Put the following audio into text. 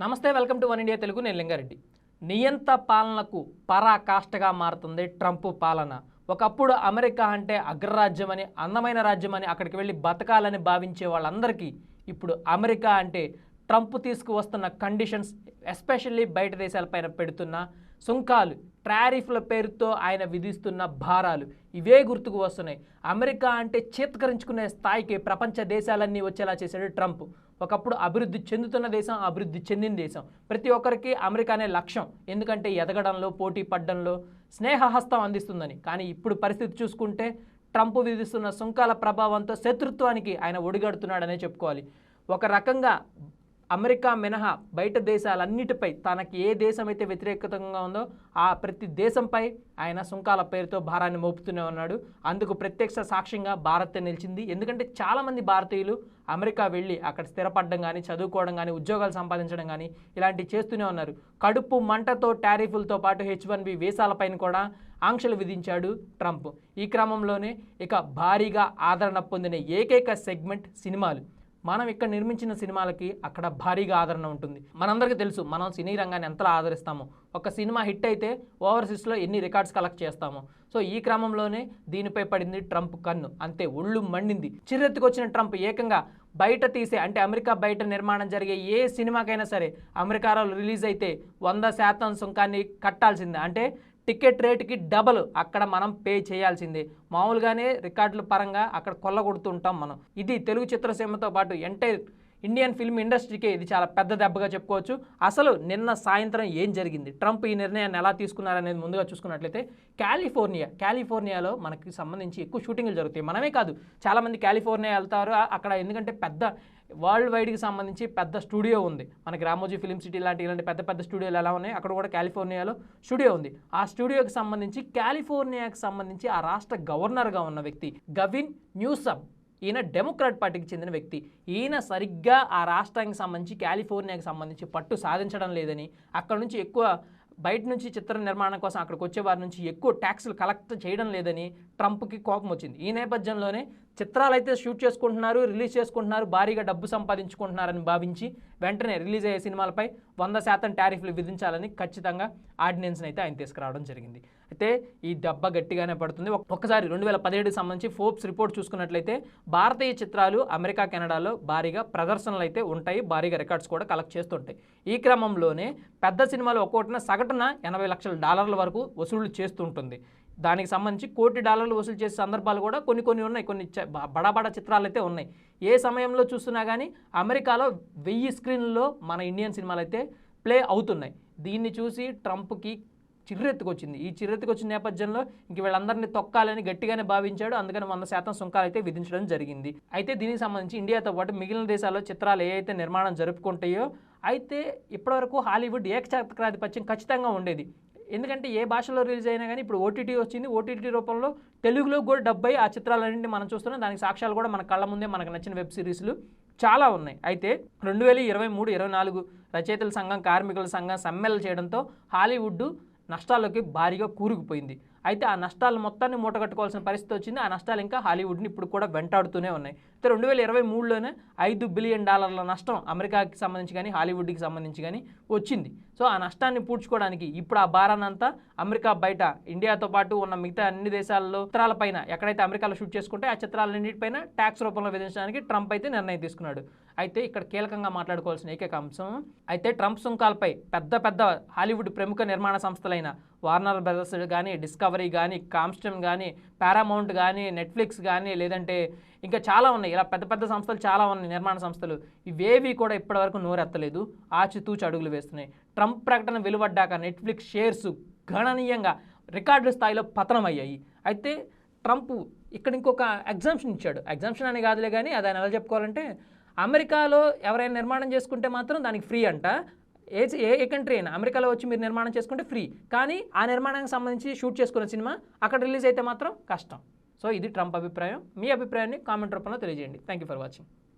నమస్తే welcome to one India Telugu. నేను లింగారెడ్డి. నియంత పాలనకు పరాకాష్ఠగా మారుతుంది ట్రంప్ పాలన. ఒకప్పుడు అమెరికా అంటే అగ్రరాజ్యమని అందమైన రాజ్యం అని అక్కడికి వెళ్ళి బతకాలని భావించే వాళ్ళందరికీ ఇప్పుడు అమెరికా అంటే ట్రంప్ తీసుకువస్తున్న కండిషన్స్ ఎస్పెషల్లీ బయట దేశాలపైన పెడుతున్న సుంకాలు ట్యారిఫ్ల పేరుతో ఆయన విధిస్తున్న భారాలు ఇవే గుర్తుకు వస్తున్నాయి. అమెరికా అంటే చేత్కరించుకునే స్థాయికి ప్రపంచ దేశాలన్నీ వచ్చేలా చేశాడు ట్రంప్. ఒకప్పుడు అభివృద్ధి చెందుతున్న దేశం అభివృద్ధి చెందిన దేశం. ప్రతి ఒక్కరికి అమెరికా అనే లక్ష్యం. ఎందుకంటే ఎదగడంలో పోటీ పడ్డంలో స్నేహహస్తం అందిస్తుందని. కానీ ఇప్పుడు పరిస్థితి చూసుకుంటే ట్రంప్ విధిస్తున్న సుంకాల ప్రభావంతో శత్రుత్వానికి ఆయన ఒడిగడుతున్నాడనే చెప్పుకోవాలి. ఒక రకంగా అమెరికా మినహా బయట దేశాలన్నిటిపై తనకి ఏ దేశం అయితే వ్యతిరేకంగా ఉందో ఆ ప్రతి దేశంపై ఆయన సుంకాల పేరుతో భారాన్ని మోపుతూనే ఉన్నాడు. అందుకు ప్రత్యక్ష సాక్ష్యంగా భారత్ నిలిచింది. ఎందుకంటే చాలామంది భారతీయులు అమెరికా వెళ్ళి అక్కడ స్థిరపడడం కానీ చదువుకోవడం కానీ ఉద్యోగాలు సంపాదించడం కానీ ఇలాంటివి చేస్తూనే ఉన్నారు. కడుపు మంటతో టారిఫులతో పాటు హెచ్ వన్ బి వీసాలపైన కూడా ఆంక్షలు విధించాడు ట్రంప్. ఈ క్రమంలోనే ఇక భారీగా ఆదరణ పొందిన ఏకైక సెగ్మెంట్ సినిమాలు. మనం ఇక్కడ నిర్మించిన సినిమాలకి అక్కడ భారీగా ఆదరణ ఉంటుంది. మనందరికీ తెలుసు మనం సినీ రంగాన్ని ఎంతలా ఆదరిస్తామో. ఒక సినిమా హిట్ అయితే ఓవర్సీస్లో ఎన్ని రికార్డ్స్ కలెక్ట్ చేస్తామో. సో ఈ క్రమంలోనే దీనిపై పడింది ట్రంప్ కన్ను. అంతే ఒళ్ళు మండింది. చిరెత్తుకొచ్చిన ట్రంప్ ఏకంగా బయట తీసే అంటే అమెరికా బయట నిర్మాణం జరిగే ఏ సినిమాకైనా సరే అమెరికాలో రిలీజ్ అయితే వంద శాతం సుంకాన్ని కట్టాల్సిందే. అంటే టికెట్ రేటుకి డబల్ అక్కడ మనం పే చేయాల్సిందే. మామూలుగానే రికార్డుల పరంగా అక్కడ కొల్లగొడుతుంటాం మనం. ఇది తెలుగు చిత్రసీమతో పాటు ఎంటైర్ ఇండియన్ ఫిల్మ్ ఇండస్ట్రీకే ఇది చాలా పెద్ద దెబ్బగా చెప్పుకోవచ్చు. అసలు నిన్న సాయంత్రం ఏం జరిగింది? ట్రంప్ ఈ నిర్ణయాన్ని ఎలా తీసుకున్నారనేది ముందుగా చూసుకున్నట్లయితే కాలిఫోర్నియా కాలిఫోర్నియాలో మనకి సంబంధించి ఎక్కువ షూటింగ్లు జరుగుతాయి. మనమే కాదు చాలామంది కాలిఫోర్నియా వెళ్తారు. అక్కడ ఎందుకంటే పెద్ద వరల్డ్ వైడ్కి సంబంధించి పెద్ద స్టూడియో ఉంది. మనకి రామోజీ ఫిలిం సిటీ లాంటి ఇలాంటి పెద్ద పెద్ద స్టూడియోలు ఎలా ఉన్నాయి? అక్కడ కూడా కాలిఫోర్నియాలో స్టూడియో ఉంది. ఆ స్టూడియోకి సంబంధించి కాలిఫోర్నియాకి సంబంధించి ఆ రాష్ట్ర గవర్నర్గా ఉన్న వ్యక్తి గవిన్ న్యూసమ్ ఈయన డెమోక్రాట్ పార్టీకి చెందిన వ్యక్తి. ఈయన సరిగ్గా ఆ రాష్ట్రానికి సంబంధించి కాలిఫోర్నియాకి సంబంధించి పట్టు సాధించడం లేదని అక్కడ నుంచి ఎక్కువ బయట నుంచి చిత్ర నిర్మాణం కోసం అక్కడికి వచ్చే వారి నుంచి ఎక్కువ ట్యాక్సులు కలెక్ట్ చేయడం లేదని ట్రంప్కి కోపం వచ్చింది. ఈ నేపథ్యంలోనే చిత్రాలు అయితే షూట్ చేసుకుంటున్నారు రిలీజ్ చేసుకుంటున్నారు భారీగా డబ్బు సంపాదించుకుంటున్నారని భావించి వెంటనే రిలీజ్ అయ్యే సినిమాలపై వంద శాతం టారిఫ్లు విధించాలని ఖచ్చితంగా ఆర్డినెన్స్ని అయితే ఆయన తీసుకురావడం జరిగింది. అయితే ఈ దెబ్బ గట్టిగానే పడుతుంది. ఒకసారి ఒక్కసారి రెండు వేల పదిహేడుకి సంబంధించి ఫోర్బ్స్ రిపోర్ట్ చూసుకున్నట్లయితే భారతీయ చిత్రాలు అమెరికా కెనడాలో భారీగా ప్రదర్శనలు అయితే ఉంటాయి. భారీగా రికార్డ్స్ కూడా కలెక్ట్ చేస్తుంటాయి. ఈ క్రమంలోనే పెద్ద సినిమాలు ఒక్కోటిన సగటున ఎనభై లక్షల డాలర్ల వరకు వసూళ్ళు చేస్తుంటుంది. దానికి సంబంధించి కోటి డాలర్లు వసూలు చేసే సందర్భాలు కూడా కొన్ని కొన్ని ఉన్నాయి. కొన్ని చ- బడా బడా చిత్రాలు అయితే ఉన్నాయి. ఏ సమయంలో చూస్తున్నా కానీ అమెరికాలో వెయ్యి స్క్రీన్లో మన ఇండియన్ సినిమాలు అయితే ప్లే అవుతున్నాయి. దీన్ని చూసి ట్రంప్కి చిర్రెత్తుకొచ్చింది. ఈ చిర్రెత్తుకొచ్చిన నేపథ్యంలో ఇంక వీళ్ళందరినీ తొక్కాలని గట్టిగానే భావించాడు. అందుకని వంద శాతం సుంకాలు అయితే విధించడం జరిగింది. అయితే దీనికి సంబంధించి ఇండియాతో పాటు మిగిలిన దేశాల్లో చిత్రాలు ఏ అయితే నిర్మాణం జరుపుకుంటాయో అయితే ఇప్పటివరకు హాలీవుడ్ ఏకఛత్రాధిపత్యం ఖచ్చితంగా ఉండేది. ఎందుకంటే ఏ భాషలో రిలీజ్ అయినా కానీ ఇప్పుడు ఓటీటీ వచ్చింది. ఓటీటీ రూపంలో తెలుగులో కూడా డబ్బై ఆ చిత్రాలన్నింటినీ మనం చూస్తున్నాం. దానికి సాక్ష్యాలు కూడా మన కళ్ళ ముందే మనకు నచ్చిన వెబ్ సిరీస్లు చాలా ఉన్నాయి. అయితే రెండు వేల ఇరవై మూడు ఇరవై నాలుగు రచయితల సంఘం కార్మికుల సంఘం సమ్మెలు చేయడంతో హాలీవుడ్ నష్టాలకి భారీగా కూరుకుపోయింది. అయితే ఆ నష్టాలు మొత్తాన్ని మూటగట్టుకోవాల్సిన పరిస్థితి వచ్చింది. ఆ నష్టాలు ఇంకా హాలీవుడ్ని ఇప్పుడు కూడా వెంటాడుతూనే ఉన్నాయి. అయితే రెండు వేల ఇరవై మూడులోనే ఐదు బిలియన్ డాలర్ల నష్టం అమెరికాకి సంబంధించి కానీ హాలీవుడ్కి సంబంధించి కానీ వచ్చింది. సో ఆ నష్టాన్ని పూడ్చుకోవడానికి ఇప్పుడు ఆ భారాన్నంతా అమెరికా బయట ఇండియాతో పాటు ఉన్న మిగతా అన్ని దేశాల్లో చిత్రాలపైన ఎక్కడైతే అమెరికాలో షూట్ చేసుకుంటే ఆ చిత్రాలన్నింటిపైన ట్యాక్స్ రూపంలో విధించడానికి ట్రంప్ అయితే నిర్ణయం తీసుకున్నాడు. అయితే ఇక్కడ కీలకంగా మాట్లాడుకోవాల్సిన ఏకైక అంశం అయితే ట్రంప్ సుంకాలపై పెద్ద పెద్ద హాలీవుడ్ ప్రముఖ నిర్మాణ సంస్థలైన వార్నర్ బ్రదర్స్ కానీ డిస్కవర్ కానీ కామ్స్టమ్ కానీ పారామౌంట్ కానీ నెట్ఫ్లిక్స్ కానీ లేదంటే ఇంకా చాలా ఉన్నాయి. ఇలా పెద్ద పెద్ద సంస్థలు చాలా ఉన్నాయి నిర్మాణ సంస్థలు. ఇవేవి కూడా ఇప్పటివరకు నోరెత్తలేదు. ఆచితూచి అడుగులు వేస్తున్నాయి. ట్రంప్ ప్రకటన వెలువడ్డాక నెట్ఫ్లిక్స్ షేర్స్ గణనీయంగా రికార్డుల స్థాయిలో పతనం అయ్యాయి అయితే ట్రంప్ ఇక్కడ ఇంకొక ఎగ్జామ్షన్ ఇచ్చాడు. ఎగ్జామ్షన్ అని కాదులే కానీ అది ఆయన ఎలా చెప్పుకోవాలంటే అమెరికాలో ఎవరైనా నిర్మాణం చేసుకుంటే మాత్రం దానికి ఫ్రీ అంట. ఏ ఏ కంట్రీ అయినా. అమెరికాలో వచ్చి మీరు నిర్మాణం చేసుకుంటే ఫ్రీ. కానీ ఆ నిర్మాణానికి సంబంధించి షూట్ చేసుకున్న సినిమా అక్కడ రిలీజ్ అయితే మాత్రం కష్టం. సో ఇది ట్రంప్ అభిప్రాయం. మీ అభిప్రాయాన్ని కామెంట్ రూపంలో తెలియజేయండి. Thank you for watching